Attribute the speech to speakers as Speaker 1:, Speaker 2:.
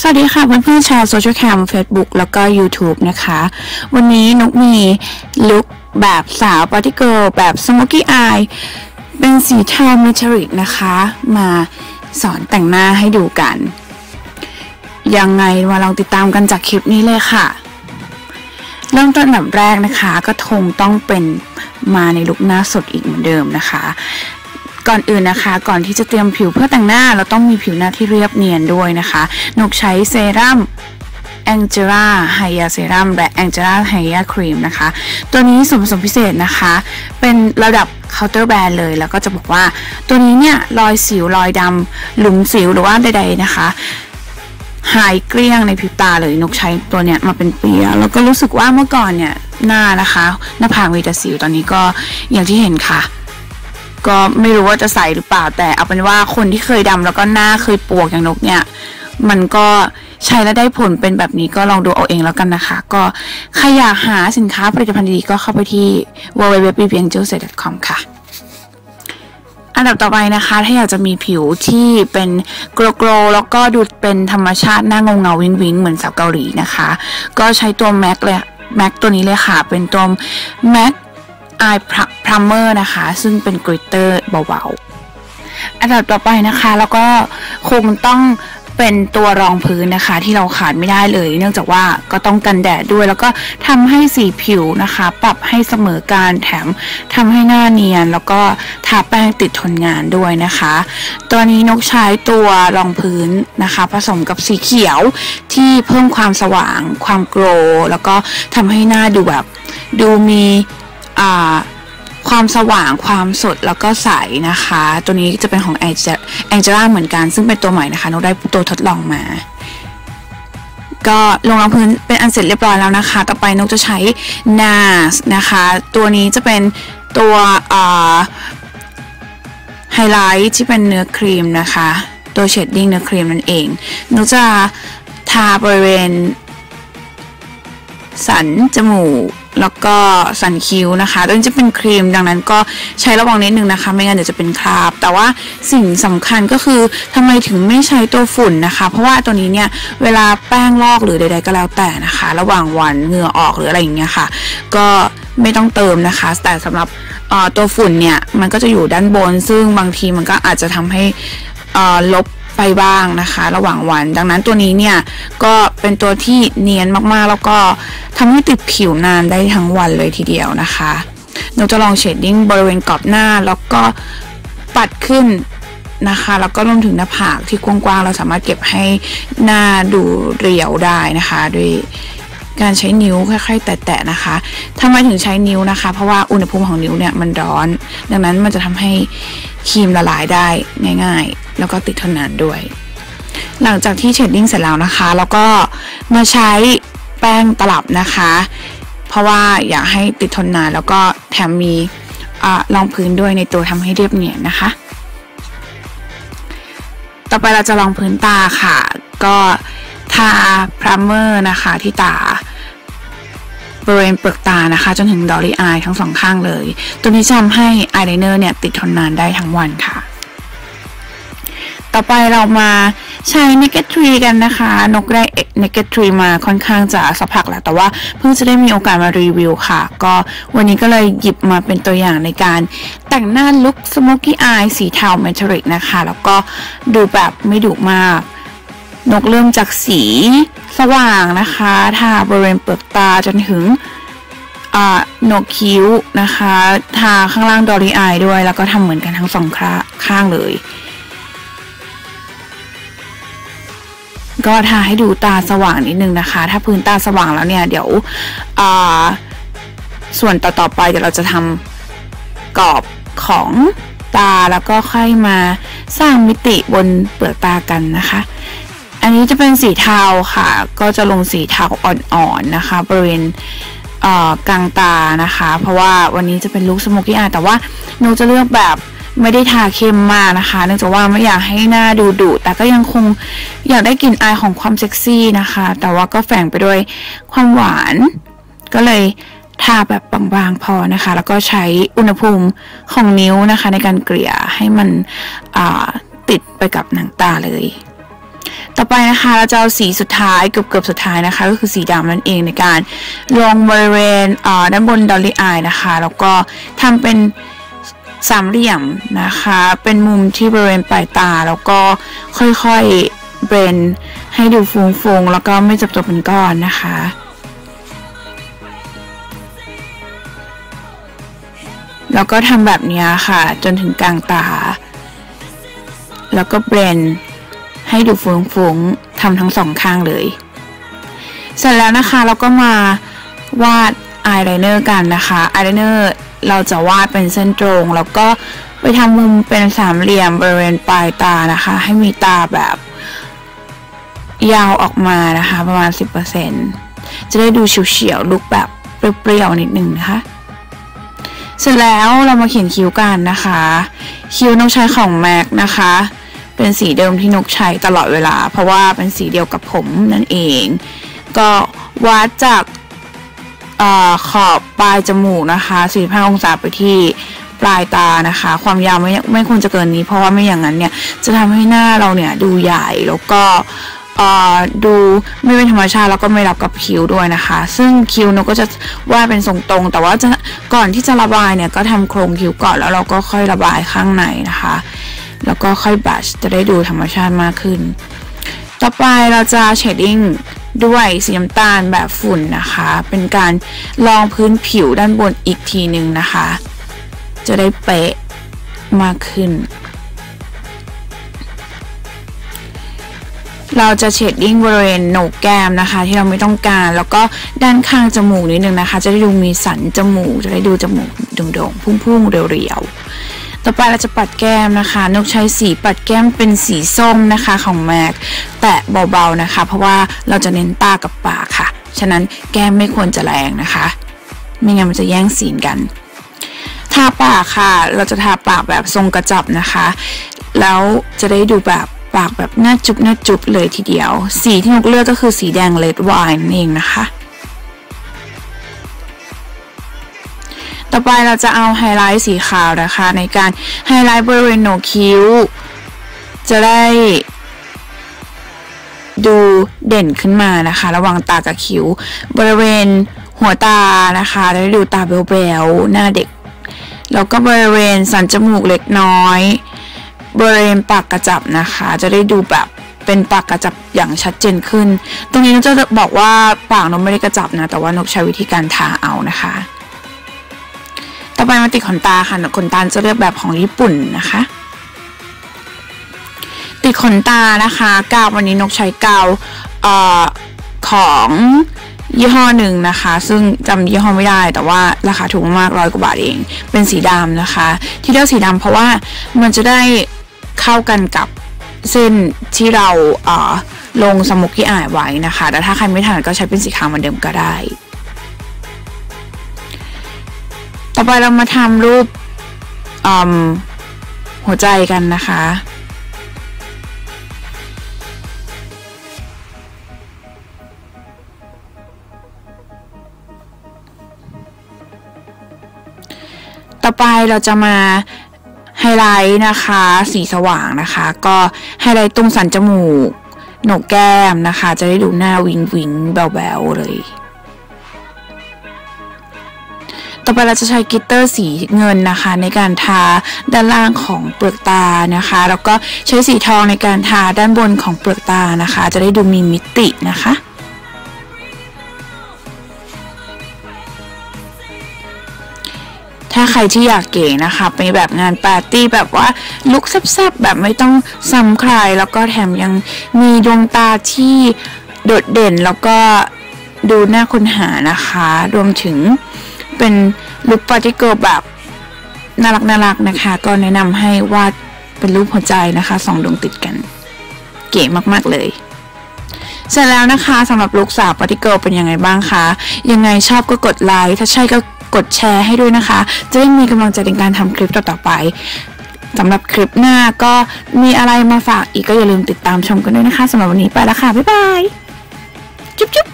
Speaker 1: สวัสดีค่ะเพื่อนๆชาวโซเชียลแคม Facebook แล้วก็ YouTube นะคะ วันนี้นกมีลุคแบบสาวปาร์ตี้เกิลแบบสโมกี้อายเป็นสีเทาเมทัลิกนะคะ มาสอนแต่งหน้าให้ดูกัน ยังไงมาลองติดตามกันจากคลิปนี้เลยค่ะ เริ่มต้นแบบแรกนะคะ ก็คงต้องเป็นมาในลุคหน้าสดอีกเหมือนเดิมนะคะ ก่อนอื่นนะคะ ก่อนที่จะเตรียมผิวเพื่อแต่งหน้า เราต้องมีผิวหน้าที่เรียบเนียนด้วยนะคะนกใช้เซรั่ม Angela Hya Serum และ Angela Hya Cream นะคะ ตัวนี้ส่วนผสมพิเศษนะคะ เป็นระดับเคาน์เตอร์แบรนด์เลย แล้วก็จะบอกว่า ตัวนี้เนี่ย รอยสิวรอยดำหลุมสิวหรือว่าใดๆนะคะ หายเกลี้ยงในผิวตาเลยนกใช้ตัวเนี้ยมาเป็นปีแล้วแล้วก็รู้สึกว่าเมื่อก่อนเนี่ย หน้านะคะ หน้าผากมีแต่สิวตอนนี้ก็อย่างที่เห็นค่ะ ก็ไม่รู้ว่าจะใส่หรือเปล่าแต่เอาเป็นว่าคนที่เคยดำแล้วก็หน้าเคยปวกอย่างนกเนี่ย มันก็ใช้แล้วได้ผลเป็นแบบนี้ก็ลองดูเอาเองแล้วกันนะคะ ก็ใครอยากหาสินค้าผลิตภัณฑ์ดีๆก็เข้าไปที่ www.bbangelset.com ค่ะอันดับต่อไปนะคะ ถ้าอยากจะมีผิวที่เป็นโกลโกลแล้วก็ดูเป็นธรรมชาติหน้าเงาเงาวิงวิงเหมือนสาวเกาหลีนะคะ ก็ใช้ตัวแม็กเลยแม็กตัวนี้เลยค่ะ เป็นตัวแม็ก Eye Primer นะคะ ซึ่งเป็นกริตเตอร์เบาๆ อันดับต่อไปนะคะ แล้วก็คงต้องเป็นตัวรองพื้นนะคะ ที่เราขาดไม่ได้เลย เนื่องจากว่าก็ต้องกันแดดด้วย แล้วก็ทำให้สีผิวนะคะ ปรับให้เสมอการแถมทำให้หน้าเนียน แล้วก็ทาแป้งติดทนงานด้วยนะคะ ตัวนี้นกใช้ตัวรองพื้นนะคะ ผสมกับสีเขียวที่เพิ่มความสว่าง ความโกลแล้วก็ทำให้หน้าดูแบบ ดูมี ความสว่างความสดแล้วก็ใสนะคะ ตัวนี้จะเป็นของแองเจล่าเหมือนกัน ซึ่งเป็นตัวใหม่นะคะนกได้ตัวทดลองมา ก็ลงรองพื้นเป็นอันเสร็จเรียบร้อยแล้วนะคะ ต่อไปนกจะใช้ NARS นะคะ ตัวนี้จะเป็นตัวไฮไลท์ที่เป็นเนื้อครีมนะคะ ตัวเชดดิ้งเนื้อครีมนั่นเองนกจะทาบริเวณ สันจมูกแล้วก็สันคิ้วนะคะตัวนี้จะเป็นครีมดังนั้นก็ใช้ระวังนิดนึงนะคะ ไม่งั้นเดี๋ยวจะเป็นคราบ แต่ว่าสิ่งสำคัญก็คือทำไมถึงไม่ใช้ตัวฝุ่นนะคะ เพราะว่าตัวนี้เนี่ยเวลาแป้งลอกหรือใด ๆ ก็แล้วแต่นะคะ ระหว่างวันเหงื่อออกหรืออะไรอย่างเงี้ยค่ะ ก็ไม่ต้องเติมนะคะ แต่สำหรับตัวฝุ่นเนี่ยมันก็จะอยู่ด้านบน ซึ่งบางทีมันก็อาจจะทำให้ลบ ไปบ้างนะคะ ระหว่างวัน ดังนั้นตัวนี้เนี่ยก็เป็นตัวที่เนียนมากๆ แล้วก็ทำให้ติดผิวนานได้ทั้งวันเลยทีเดียวนะคะหนูจะลองเชดดิ้งบริเวณกรอบหน้าแล้วก็ปัดขึ้นนะคะ แล้วก็รวมถึงหน้าผากที่กว้างๆ เราสามารถเก็บให้หน้าดูเรียวได้นะคะ ด้วย การใช้นิ้วค่อยๆ แตะๆนะคะทำไมถึงใช้นิ้วนะคะ เพราะว่าอุณหภูมิของนิ้วเนี่ยมันร้อน ดังนั้นมันจะทำให้ครีมละลายได้ง่าย ๆ แล้วก็ติดทนนานด้วย หลังจากที่เชดดิ้งเสร็จแล้วนะคะ แล้วก็มาใช้แป้งตลับนะคะ เพราะว่าอยากให้ติดทนนานแล้วก็แถมมีรองพื้นด้วยในตัวทำให้เรียบเนียนนะคะ ต่อไปเราจะลองพื้นตาค่ะ ก็ทาพรามเมอร์นะคะที่ตา บริเวณเปลือกตานะคะ จนถึงดอลลี่อายทั้งสองข้างเลย ตัวนี้จะทำให้อายไลเนอร์เนี่ยติดทนนานได้ทั้งวันค่ะ ต่อไปเรามาใช้ Naked Tree กันนะคะ นกได้ Naked Tree มาค่อนข้างจะสักพักแล้ว แต่ว่าเพิ่งจะได้มีโอกาสมารีวิวค่ะ ก็วันนี้ก็เลยหยิบมาเป็นตัวอย่างในการแต่งหน้าลุค Smoky Eye สีเทาเมทัลลิกนะคะ แล้วก็ดูแบบไม่ดุมาก นกเริ่มจากสี สว่างนะคะทาบริเวณเปลือกตาจนถึงโหนกคิ้วนะคะทาข้างล่างดอรี่อายด้วย แล้วก็ทำเหมือนกันทั้งสองข้างเลย ก็ทาให้ดูตาสว่างนิดนึงนะคะ ถ้าพื้นตาสว่างแล้วเนี่ย เดี๋ยวส่วนต่อๆไปเดี๋ยวเราจะทำกรอบของตาแล้วก็ค่อยมาสร้างมิติบนเปลือกตากันนะคะ อันนี้จะเป็นสีเทาค่ะ ก็จะลงสีเทาอ่อนๆนะคะ บริเวณกลางตานะคะ เพราะว่าวันนี้จะเป็นลุคสโมกี้อายแต่ว่าหนูจะเลือกแบบไม่ได้ทาเข้มมากนะคะเนื่องจากว่าไม่อยากให้หน้าดูดุแต่ก็ยังคงอยากได้กลิ่นอายของความเซ็กซี่นะคะ แต่ว่าก็แฝงไปด้วยความหวาน ก็เลยทาแบบบางๆพอนะคะ แล้วก็ใช้อุณหภูมิของนิ้วนะคะ ในการเกลี่ยให้มันติดไปกับหนังตาเลย ต่อไปนะคะเราจะเอาสีสุดท้ายเกือบเกือบสุดท้ายนะคะ ก็คือสีดำนั่นเองในการลงบริเวณด้านบนดอลลี่อายนะคะ แล้วก็ทำเป็นสามเหลี่ยมนะคะ เป็นมุมที่บริเวณปลายตา แล้วก็ค่อยๆเบรนให้ดูฟูงๆ แล้วก็ไม่จับตัวเป็นก้อนนะคะแล้วก็ทำแบบนี้ค่ะ จนถึงกลางตา แล้วก็เบรน ให้ดูฟุ้งๆทำทั้งสองข้างเลย เสร็จแล้วนะคะเราก็มาวาดอายไลเนอร์กันนะคะอายไลเนอร์เราจะวาดเป็นเส้นตรง แล้วก็ไปทำมุมเป็นสามเหลี่ยมบริเวณปลายตานะคะ ให้มีตาแบบยาวออกมานะคะประมาณ 10%จะได้ดูเฉียวๆลุกแบบเปรี้ยวๆนิดนึงนะคะเสร็จแล้วเรามาเขียนคิ้วกันนะคะ คิ้วนกใช้ของแม็กนะคะ เป็นสีเดิมที่นกใช้ตลอดเวลา เพราะว่าเป็นสีเดียวกับผมนั่นเอง ก็วัดจากอขอบปลายจมูกนะคะ45องศาไปที่ปลายตานะคะ ความยาวไม่ไม่ควรจะเกินนี้ เพราะว่าไม่อย่างนั้นเนี่ยจะทำให้หน้าเราเนี่ยดูใหญ่แล้วก็ดูไม่เป็นธรรมชาติแล้วก็ไม่รับกับคิ้วด้วยนะคะ ซึ่งคิ้วนกก็จะวาดเป็นทรงตรง แต่ว่าจะก่อนที่จะระบายเนี่ยก็ทำโครงคิ้วก่อนแล้วเราก็ค่อยระบายข้างในนะคะ แล้วก็ค่อยบัชจะได้ดูธรรมชาติมากขึ้น ต่อไปเราจะเชดดิ้งด้วยสีน้ำตาลแบบฝุ่นนะคะ เป็นการลองพื้นผิวด้านบนอีกทีหนึ่งนะคะ จะได้เป๊ะมากขึ้น เราจะเชดดิ้งบริเวณโหนกแก้มนะคะ ที่เราไม่ต้องการ แล้วก็ด้านข้างจมูกนิดนึงนะคะ จะได้ดูมีสันจมูก จะได้ดูจมูกโด่งๆพุ่งๆเรียวๆ ต่อไปเราจะปัดแก้มนะคะ นกใช้สีปัดแก้มเป็นสีส้มนะคะของแม็กแตะเบาๆนะคะ เพราะว่าเราจะเน้นตากับปากค่ะ ฉะนั้นแก้มไม่ควรจะแรงนะคะ ไม่งั้นมันจะแย่งสีนกันทาปากค่ะ เราจะทาปากแบบทรงกระจับนะคะ แล้วจะได้ดูแบบปากแบบหน้าจุบหน้าจุบเลยทีเดียว สีที่นกเลือกก็คือสีแดงเลดไวน์นั่นเองนะคะ ต่อไปเราจะเอาไฮไลท์สีขาวนะคะ ในการไฮไลท์บริเวณโหนกคิ้ว จะได้ดูเด่นขึ้นมานะคะ ระหว่างตากับคิ้ว บริเวณหัวตานะคะจะได้ดูตาเบลๆหน้าเด็ก แล้วก็บริเวณสันจมูกเล็กน้อย บริเวณปากกระจับนะคะ จะได้ดูแบบเป็นปากกระจับอย่างชัดเจนขึ้น ตรงนี้นกจะบอกว่าปากนกไม่ได้กระจับนะ แต่ว่านกใช้วิธีการทาเอานะคะ ต่อไปมาติดขนตาค่ะขนตาจะเลือกแบบของญี่ปุ่นนะคะ ติดขนตานะคะกาววันนี้นกใช้กาวอของยี่ห้อหนึ่งนะคะ ซึ่งจำยี่ห้อไม่ได้ แต่ว่าราคาถูกมากร้อยกว่าบาทเอง เป็นสีดำนะคะ ที่เลือกสีดำเพราะว่ามันจะได้เข้ากันกับเส้นที่เราลงสมุกที่อ่ายไว้นะคะ แต่ถ้าใครไม่ถนัดก็ใช้เป็นสีขาวเหมือนเดิมก็ได้ ไปเรามาทำรูปหัวใจกันนะคะ ต่อไปเราจะมาไฮไลท์นะคะ สีสว่างนะคะ ก็ไฮไลท์ตรงสันจมูกโหนกแก้มนะคะ จะได้ดูหน้าวิงวิงแบวๆเลย ต่อไปเราจะใช้กิตเตอร์สีเงินนะคะ ในการทาด้านล่างของเปลือกตานะคะ แล้วก็ใช้สีทองในการทาด้านบนของเปลือกตานะคะ จะได้ดูมีมิตินะคะถ้าใครที่อยากเก๋นะคะไปแบบงานปาร์ตี้แบบว่าลุคแซ่บๆแบบไม่ต้องซ้ำใครแล้วก็แถมยังมีดวงตาที่โดดเด่นแล้วก็ดูน่าค้นหานะคะ รวมถึง เป็นลุคปาร์ตี้เกิลแบบน่ารักน่ารักนะคะ ก็แนะนำให้วาดเป็นรูปหัวใจนะคะสองดวงติดกัน เก๋มากๆเลยเสร็จแล้วนะคะสำหรับลูกสาวปาร์ตี้เกิลเป็นยังไงบ้างคะยังไงชอบก็กดไลค์ถ้าใช่ก็กดแชร์ให้ด้วยนะคะ จะได้มีกำลังใจในการทำคลิปต่อๆไปสำหรับคลิปหน้าก็มีอะไรมาฝากอีกก็อย่าลืมติดตามชมกันด้วยนะคะสำหรับวันนี้ไปแล้วค่ะ บ๊ายบาย จุ๊บจุ๊บ